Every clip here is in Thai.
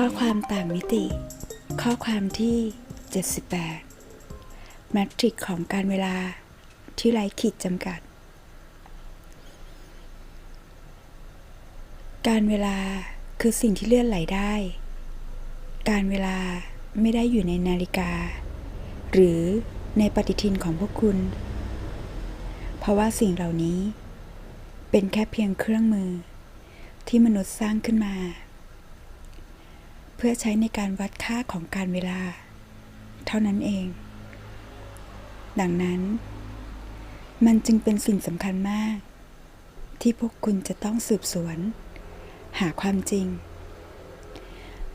ข้อความต่างมิติ ข้อความที่ 78 แมทริกของการเวลาที่ไร้ขีดจำกัด การเวลาคือสิ่งที่เลื่อนไหลได้ การเวลาไม่ได้อยู่ในนาฬิกา หรือในปฏิทินของพวกคุณ เพราะว่าสิ่งเหล่านี้เป็นแค่เพียงเครื่องมือที่มนุษย์สร้างขึ้นมา พื่อใช้ในการวัดค่าของการเวลา เท่านั้นเอง ดังนั้น มันจึงเป็นสิ่งสำคัญมาก ที่พวกคุณจะต้องสืบสวน หาความจริง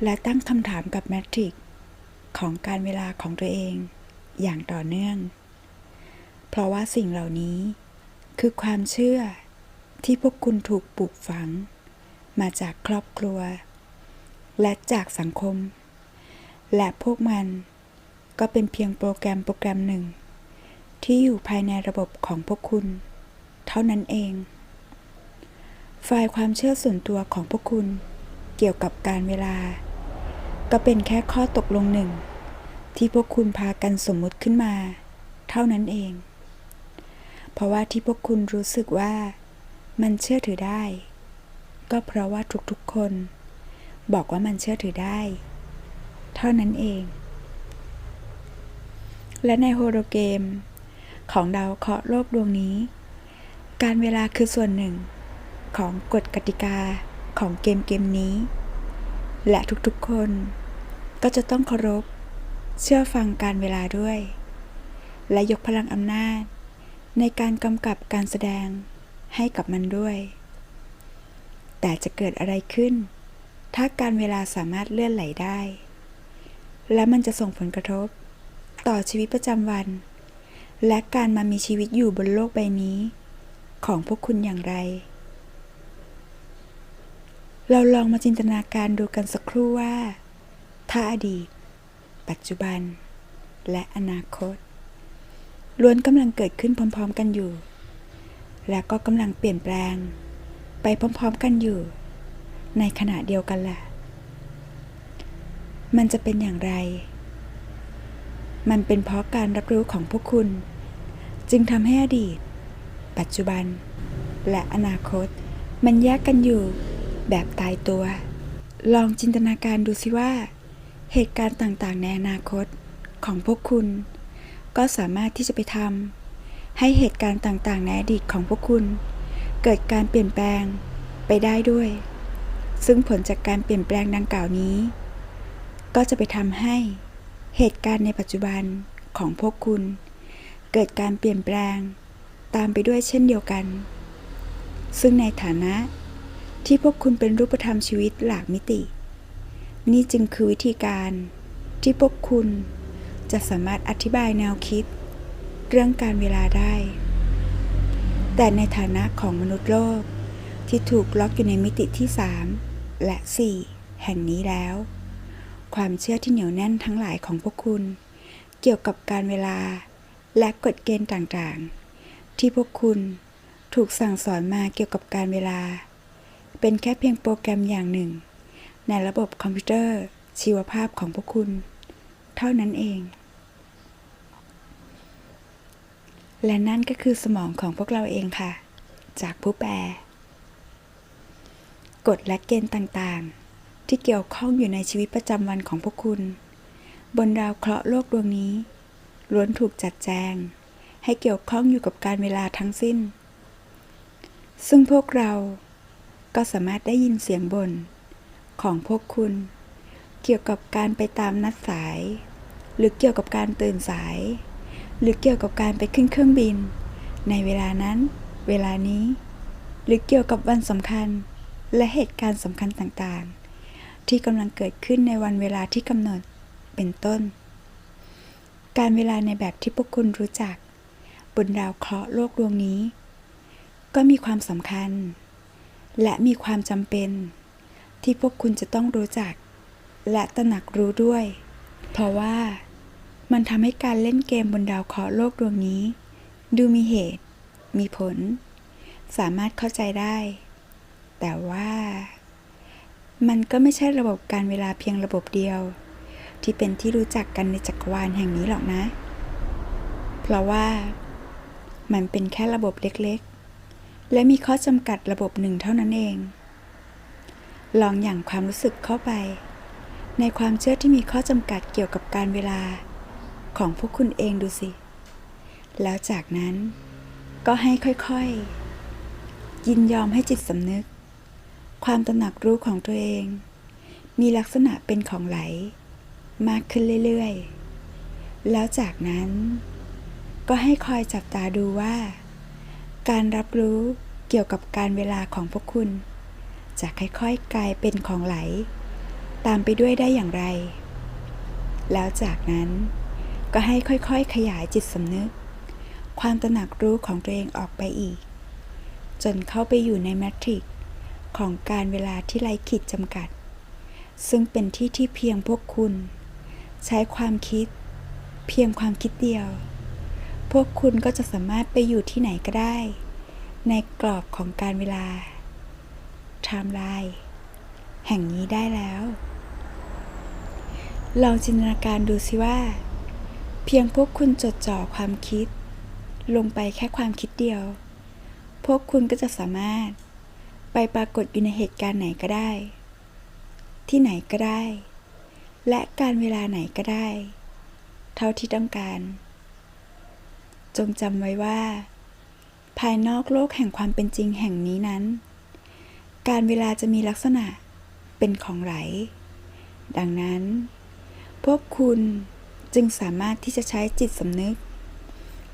และตั้งคำถามกับแมทริกของการเวลาของตัวเอง อย่างต่อเนื่อง เพราะว่าสิ่งเหล่านี้ คือความเชื่อที่พวกคุณถูกปลูกฝัง มาจากครอบครัว และจากสังคม และพวกมันก็เป็นเพียงโปรแกรมโปรแกรมหนึ่ง ที่อยู่ภายในระบบของพวกคุณ เท่านั้นเองไฟล์ความเชื่อส่วนตัวของพวกคุณเกี่ยวกับการเวลา ก็เป็นแค่ข้อตกลงหนึ่ง ที่พวกคุณพากันสมมุติขึ้นมา เท่านั้นเอง เพราะว่าที่พวกคุณรู้สึกว่ามันเชื่อถือได้ ก็เพราะว่าทุกๆคน บอกว่ามันเชื่อถือได้ เท่านั้นเอง และในโฮโลเกม ของดาวเคราะห์โลกดวงนี้ การเวลาคือส่วนหนึ่ง ของกฎกติกาของเกมเกมนี้ และทุกๆคน ก็จะต้องเคารพ เชื่อฟังการเวลาด้วย และยกพลังอำนาจ ในการกำกับการแสดงให้กับมันด้วย แต่จะเกิดอะไรขึ้น ถ้าการเวลาสามารถเลื่อนไหลได้ และมันจะส่งผลกระทบ ต่อชีวิตประจำวัน และการมามีชีวิตอยู่บนโลกใบนี้ ของพวกคุณอย่างไร เราลองมาจินตนาการดูกันสักครู่ว่า ถ้าอดีต ปัจจุบัน และอนาคต ล้วนกำลังเกิดขึ้นพร้อม ๆ กันอยู่ และก็กำลังเปลี่ยนแปลง ไปพร้อม ๆ กันอยู่ ในขณะเดียวกันแหละ มันจะเป็นอย่างไร มันเป็นเพราะการรับรู้ของพวกคุณ จึงทำให้อดีต ปัจจุบัน และอนาคต มันแยกกันอยู่แบบตายตัว ลองจินตนาการดูสิว่า เหตุการณ์ต่างๆ ในอนาคตของพวกคุณ ก็สามารถที่จะไปทำให้เหตุการณ์ต่างๆ ในอดีตของพวกคุณ เกิดการเปลี่ยนแปลงไปได้ด้วย ซึ่งผลจากการเปลี่ยนแปลงดังกล่าวนี้ ก็จะไปทำให้เหตุการณ์ในปัจจุบันของพวกคุณ เกิดการเปลี่ยนแปลงตามไปด้วยเช่นเดียวกัน ซึ่งในฐานะที่พวกคุณเป็นรูปธรรมชีวิตหลากมิติ นี่จึงคือวิธีการที่พวกคุณจะสามารถอธิบายแนวคิด เรื่องการเวลาได้ แต่ในฐานะของมนุษย์โลกที่ถูกล็อกอยู่ในมิติที่ 3 และ4แห่งนี้แล้ว ความเชื่อที่เหนียวแน่นทั้งหลายของพวกคุณ เกี่ยวกับการเวลาและกฎเกณฑ์ต่างๆ ที่พวกคุณถูกสั่งสอนมาเกี่ยวกับการเวลา เป็นแค่เพียงโปรแกรมอย่างหนึ่ง ในระบบคอมพิวเตอร์ชีวภาพของพวกคุณ เท่านั้นเอง และนั่นก็คือสมองของพวกเราเองค่ะ จากผู้แปล กฎและเกณฑ์ต่างๆ ที่เกี่ยวข้องอยู่ในชีวิตประจำวันของพวกคุณ บนดาวเคราะห์โลกดวงนี้ ล้วนถูกจัดแจง ให้เกี่ยวข้องอยู่กับการเวลาทั้งสิ้น ซึ่งพวกเราก็สามารถได้ยินเสียงบนของพวกคุณ เกี่ยวกับการไปตามนัดสาย หรือเกี่ยวกับการตื่นสาย หรือเกี่ยวกับการไปขึ้นเครื่องบิน ในเวลานั้น เวลานี้ หรือเกี่ยวกับวันสำคัญ และเหตุการณ์สำคัญต่างๆ ที่กำลังเกิดขึ้นในวันเวลาที่กำหนดเป็นต้น การเวลาในแบบที่พวกคุณรู้จัก บนดาวเคราะห์โลกดวงนี้ ก็มีความสำคัญ และมีความจำเป็น ที่พวกคุณจะต้องรู้จัก และตระหนักรู้ด้วย เพราะว่ามันทำให้การเล่นเกมบนดาวเคราะห์โลกดวงนี้ ดูมีเหตุ มีผล สามารถเข้าใจได้ แต่ว่า มันก็ไม่ใช่ระบบการเวลาเพียงระบบเดียว ที่เป็นที่รู้จักกันในจักรวาลแห่งนี้หรอกนะ เพราะว่า มันเป็นแค่ระบบเล็กๆ และมีข้อจำกัดระบบหนึ่งเท่านั้นเอง ลองอย่างความรู้สึกเข้าไป ในความเชื่อที่มีข้อจำกัดเกี่ยวกับการเวลาของพวกคุณเองดูสิ แล้วจากนั้นก็ให้ค่อยๆ ยินยอมให้จิตสำนึก ความตระหนักรู้ของตัวเอง มีลักษณะเป็นของไหล มากขึ้นเรื่อยๆ แล้วจากนั้น ก็ให้คอยจับตาดูว่า การรับรู้เกี่ยวกับการเวลาของพวกคุณ จะค่อยๆกลายเป็นของไหล ตามไปด้วยได้อย่างไร แล้วจากนั้นก็ให้ค่อยๆ ขยายจิตสำนึก ความตระหนักรู้ของตัวเองออกไปอีก จนเข้าไปอยู่ในแมทริกซ์ ของการเวลาที่ไร้ขีดจำกัด ซึ่งเป็นที่ที่เพียงพวกคุณ ใช้ความคิด เพียงความคิดเดียว พวกคุณก็จะสามารถไปอยู่ที่ไหนก็ได้ ในกรอบของการเวลาไทม์ไลน์แห่งนี้ได้แล้ว ลองจินตนาการดูสิว่า เพียงพวกคุณจดจ่อความคิด ลงไปแค่ความคิดเดียว พวกคุณก็จะสามารถ ไปปรากฏอยู่ในเหตุการณ์ไหนก็ได้ ที่ไหนก็ได้ และการเวลาไหนก็ได้ เท่าที่ต้องการ จงจำไว้ว่า ภายนอกโลกแห่งความเป็นจริงแห่งนี้นั้น การเวลาจะมีลักษณะเป็นของไหล ดังนั้น พวกคุณจึงสามารถที่จะใช้จิตสำนึก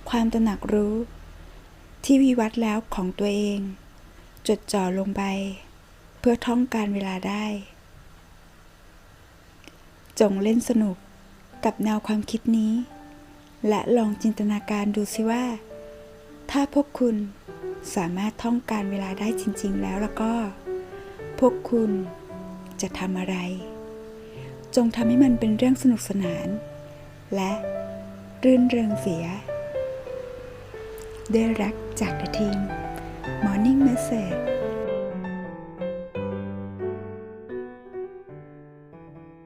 ความตระหนักรู้ที่วิวัฒน์แล้วของตัวเอง จดจ่อลงไป เพื่อท่องการเวลาได้ จงเล่นสนุกกับแนวความคิดนี้ และลองจินตนาการดูสิว่า ถ้าพวกคุณสามารถท่องการเวลาได้จริง ๆ แล้วแล้วก็ พวกคุณจะทำอะไร จงทำให้มันเป็นเรื่องสนุกสนาน และรื่นเริงเสียด้วยรักจากทีม Morning Message